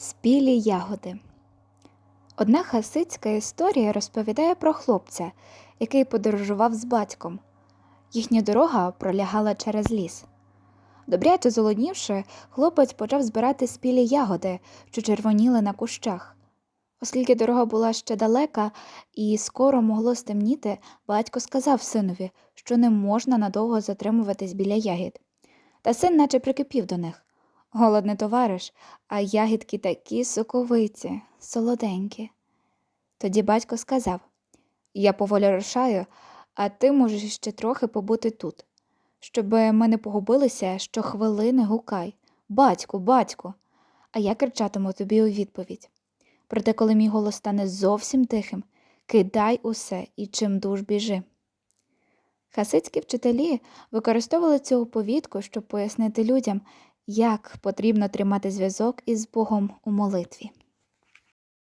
Спілі ягоди. Одна хасидська історія розповідає про хлопця, який подорожував з батьком. Їхня дорога пролягала через ліс. Добряче золоднівши, хлопець почав збирати спілі ягоди, що червоніли на кущах. Оскільки дорога була ще далека і скоро могло стемніти, батько сказав синові, що не можна надовго затримуватись біля ягід. Та син наче прикипів до них. Голодний товариш, а ягідки такі соковиті, солоденькі. Тоді батько сказав Я поволі рушаю, а ти можеш ще трохи побути тут. Щоб ми не погубилися, щохвилини гукай Батьку, батьку. А я кричатиму тобі у відповідь. Проте, коли мій голос стане зовсім тихим, кидай усе і чим дуж біжи. Хасидські вчителі використовували цю оповідку, щоб пояснити людям, як потрібно тримати зв'язок із Богом у молитві.